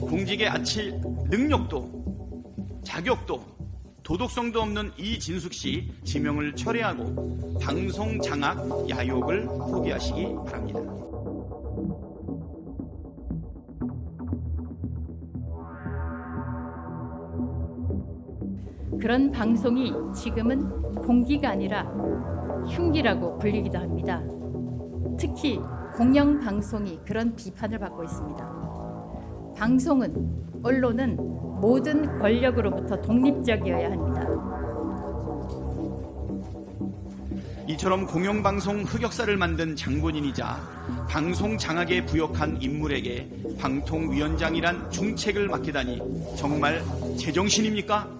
공직에 아칠 능력도 자격도 도덕성도 없는 이진숙 씨 지명을 철회하고 방송 장악 야욕을 포기하시기 바랍니다. 그런 방송이 지금은 공기가 아니라 흉기라고 불리기도 합니다. 특히 공영 방송이 그런 비판을 받고 있습니다. 방송은 언론은 모든 권력으로부터 독립적이어야 합니다. 이처럼 공영방송 흑역사를 만든 장본인이자 방송 장악에 부역한 인물에게 방통위원장이란 중책을 맡기다니 정말 제정신입니까?